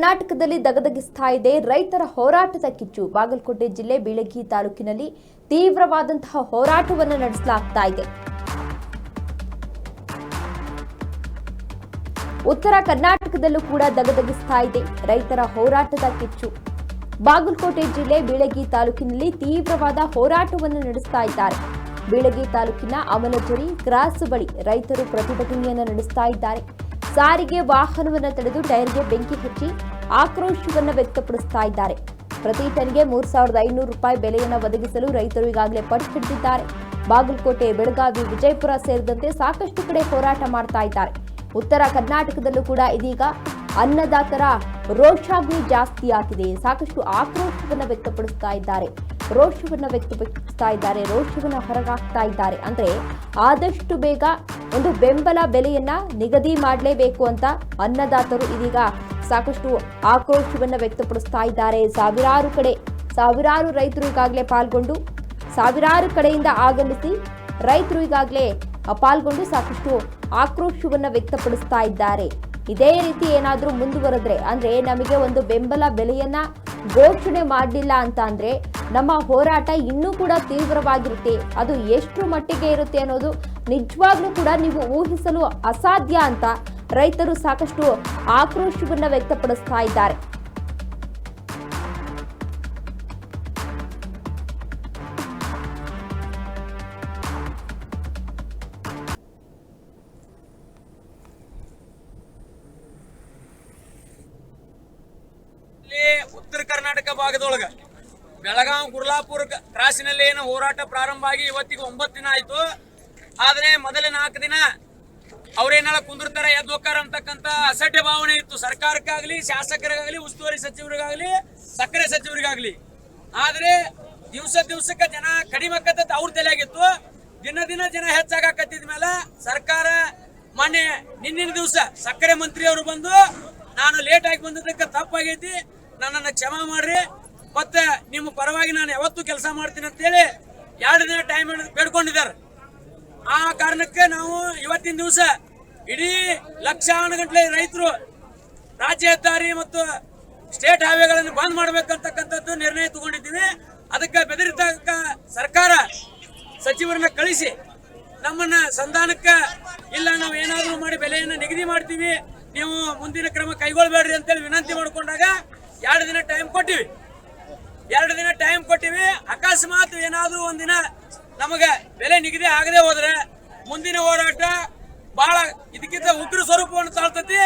ಕರ್ನಾಟಕದಲ್ಲಿ ದಗದಗಿಸ್ತಾ ಇದೆ ರೈತರ ಹೋರಾಟದ ಕಿಚ್ಚು. ಬಾಗಲಕೋಟೆ ಜಿಲ್ಲೆ ಬೀಳಗಿ ತಾಲೂಕಿನಲ್ಲಿ ತೀವ್ರವಾದಂತಹ ಹೋರಾಟವನ್ನು ನಡೆಸಲಾಗ್ತಾ ಇದೆ. ಉತ್ತರ ಕರ್ನಾಟಕದಲ್ಲೂ ಕೂಡ ದಗದಗಿಸ್ತಾ ಇದೆ ರೈತರ ಹೋರಾಟದ ಕಿಚ್ಚು. ಬಾಗಲಕೋಟೆ ಜಿಲ್ಲೆ ಬೀಳಗಿ ತಾಲೂಕಿನಲ್ಲಿ ತೀವ್ರವಾದ ಹೋರಾಟವನ್ನು ನಡೆಸ್ತಾ ಇದ್ದಾರೆ. ಬೀಳಗಿ ತಾಲೂಕಿನ ಅಮಲಜರಿ ಕ್ರಾಸ್ ಬಳಿ ರೈತರು ಪ್ರತಿಭಟನೆಯನ್ನು ನಡೆಸ್ತಾ ಇದ್ದಾರೆ. ಸಾರಿಗೆ ವಾಹನವನ್ನು ತಡೆದು ಟೈರ್ಗೆ ಬೆಂಕಿ ಹಚ್ಚಿ ಆಕ್ರೋಶವನ್ನು ವ್ಯಕ್ತಪಡಿಸ್ತಾ ಇದ್ದಾರೆ. ಪ್ರತಿ ಟನ್ಗೆ ಮೂರು ಸಾವಿರದ ಐನೂರು ರೂಪಾಯಿ ಬೆಲೆಯನ್ನು ಒದಗಿಸಲು ರೈತರು ಈಗಾಗಲೇ ಪಟ್ಟು ಹಿಡಿದಿದ್ದಾರೆ. ಬಾಗಲಕೋಟೆ, ಬೆಳಗಾವಿ, ವಿಜಯಪುರ ಸೇರಿದಂತೆ ಸಾಕಷ್ಟು ಕಡೆ ಹೋರಾಟ ಮಾಡ್ತಾ ಇದ್ದಾರೆ. ಉತ್ತರ ಕರ್ನಾಟಕದಲ್ಲೂ ಕೂಡ ಇದೀಗ ಅನ್ನದಾತರ ರೋಷಾಗ್ನಿ ಜಾಸ್ತಿ ಆಗಿದೆ ಸಾಕಷ್ಟು ಆಕ್ರೋಶವನ್ನು ವ್ಯಕ್ತಪಡಿಸ್ತಾ ಇದ್ದಾರೆ. ರೋಷವನ್ನು ವ್ಯಕ್ತಪಡಿಸ್ತಾ ಇದ್ದಾರೆ, ರೋಷವನ್ನು ಹೊರಗಾಕ್ತಾ ಇದ್ದಾರೆ ಅಂದ್ರೆ ಆದಷ್ಟು ಬೇಗ ಒಂದು ಬೆಂಬಲ ಬೆಲೆಯನ್ನ ನಿಗದಿ ಮಾಡಲೇಬೇಕು ಅಂತ ಅನ್ನದಾತರು ಇದೀಗ ಸಾಕಷ್ಟು ಆಕ್ರೋಶವನ್ನು ವ್ಯಕ್ತಪಡಿಸ್ತಾ ಇದ್ದಾರೆ. ಸಾವಿರಾರು ಕಡೆ, ಸಾವಿರಾರು ರೈತರು ಈಗಾಗಲೇ ಪಾಲ್ಗೊಂಡು, ಸಾವಿರಾರು ಕಡೆಯಿಂದ ಆಗಮಿಸಿ ರೈತರು ಈಗಾಗಲೇ ಪಾಲ್ಗೊಂಡು ಸಾಕಷ್ಟು ಆಕ್ರೋಶವನ್ನು ವ್ಯಕ್ತಪಡಿಸ್ತಾ ಇದ್ದಾರೆ. ಇದೇ ರೀತಿ ಏನಾದರೂ ಮುಂದುವರೆದ್ರೆ ಅಂದ್ರೆ ನಮಗೆ ಒಂದು ಬೆಂಬಲ ಬೆಲೆಯನ್ನ ಘೋಷಣೆ ಮಾಡಲಿಲ್ಲ ಅಂತ ಅಂದ್ರೆ ನಮ್ಮ ಹೋರಾಟ ಇನ್ನೂ ಕೂಡ ತೀವ್ರವಾಗಿರುತ್ತೆ. ಅದು ಎಷ್ಟು ಮಟ್ಟಿಗೆ ಇರುತ್ತೆ ಅನ್ನೋದು ನಿಜವಾಗ್ಲೂ ಕೂಡ ನೀವು ಊಹಿಸಲು ಅಸಾಧ್ಯ ಅಂತ ರೈತರು ಸಾಕಷ್ಟು ಆಕ್ರೋಶವನ್ನ ವ್ಯಕ್ತಪಡಿಸ್ತಾ ಇದ್ದಾರೆ. ಉತ್ತರ ಕರ್ನಾಟಕ ಭಾಗದೊಳಗ ಬೆಳಗಾಂ, ಗುರ್ಲಾಪುರ್ ಕ್ರಾಸಿನಲ್ಲಿ ಏನು ಹೋರಾಟ ಪ್ರಾರಂಭ ಆಗಿ ಇವತ್ತಿಗೆ ಒಂಬತ್ತು ದಿನ ಆಯ್ತು. ಆದರೆ ಮೊದಲ ನಾಲ್ಕು ದಿನ ಅವ್ರೇನಾಳ ಕುಂದಿರ್ತಾರೆ, ಎದ್ದು ಹೋಗ್ತಾರ ಅಂತಕ್ಕಂತ ಅಸಡ್ಡೆ ಭಾವನೆ ಇತ್ತು. ಸರ್ಕಾರಕ್ಕಾಗ್ಲಿ, ಶಾಸಕರಿಗಾಗ್ಲಿ, ಉಸ್ತುವಾರಿ ಸಚಿವರಿಗಾಗ್ಲಿ, ಸಕ್ಕರೆ ಸಚಿವರಿಗಾಗ್ಲಿ. ಆದ್ರೆ ದಿವಸ ದಿವಸಕ್ಕೆ ಜನ ಕಡಿಮೆ ಆಕತ್ತ ಅವ್ರ ತಲೆಯಾಗಿತ್ತು. ದಿನ ದಿನ ಜನ ಹೆಚ್ಚಾಗಕತ್ತಿದ ಮೇಲೆ ಸರ್ಕಾರ ಮೊನ್ನೆ, ನಿನ್ನಿನ ದಿವಸ ಸಕ್ಕರೆ ಮಂತ್ರಿ ಅವರು ಬಂದು, ನಾನು ಲೇಟ್ ಆಗಿ ಬಂದಿದ್ದಕ್ಕೆ ತಪ್ಪಾಗೈತಿ. ನನ್ನನ್ನು ಕ್ಷಮೆ ಮಾಡ್ರಿ, ಮತ್ತೆ ನಿಮ್ಮ ಪರವಾಗಿ ನಾನು ಯಾವತ್ತೂ ಕೆಲಸ ಮಾಡ್ತೀನಿ ಅಂತೇಳಿ ಎರಡು ದಿನ ಟೈಮ್ ಬೇಡ್ಕೊಂಡಿದ್ದಾರೆ. ಆ ಕಾರಣಕ್ಕೆ ನಾವು ಇವತ್ತಿನ ದಿವಸ ಇಡೀ ಲಕ್ಷಾನು ಗಂಟಲೆ ರೈತರು ರಾಜ್ಯ ಹೆದ್ದಾರಿ ಮತ್ತು ಸ್ಟೇಟ್ ಹೈವೇಗಳನ್ನು ಬಂದ್ ಮಾಡ್ಬೇಕಂತಕ್ಕಂಥದ್ದು ನಿರ್ಣಯ ತಗೊಂಡಿದ್ದೀವಿ ಅದಕ್ಕೆ ಬೆದರಿತಕ್ಕ ಸರ್ಕಾರ ಸಚಿವರನ್ನ ಕಳಿಸಿ ನಮ್ಮನ್ನ ಸಂಧಾನಕ್ಕೆ ಇಲ್ಲ, ನಾವು ಏನಾದರೂ ಮಾಡಿ ಬೆಲೆಯನ್ನು ನಿಗದಿ ಮಾಡ್ತೀವಿ, ನೀವು ಮುಂದಿನ ಕ್ರಮ ಕೈಗೊಳ್ಬೇಡ್ರಿ ಅಂತೇಳಿ ವಿನಂತಿ ಮಾಡ್ಕೊಂಡಾಗ ಎರಡು ದಿನ ಟೈಮ್ ಕೊಟ್ಟಿವಿ. ಎರಡು ದಿನ ಟೈಮ್ ಕೊಟ್ಟಿವಿ. ಅಕಸ್ಮಾತ್ ಏನಾದ್ರೂ ಒಂದಿನ ನಮಗೆ ಬೆಲೆ ನಿಗದಿ ಆಗದೆ ಹೋದ್ರೆ ಮುಂದಿನ ಹೋರಾಟ ಬಹಳ ಇದಕ್ಕಿಂತ ಉಗ್ರ ಸ್ವರೂಪವನ್ನು ತಾಳ್ತತಿ.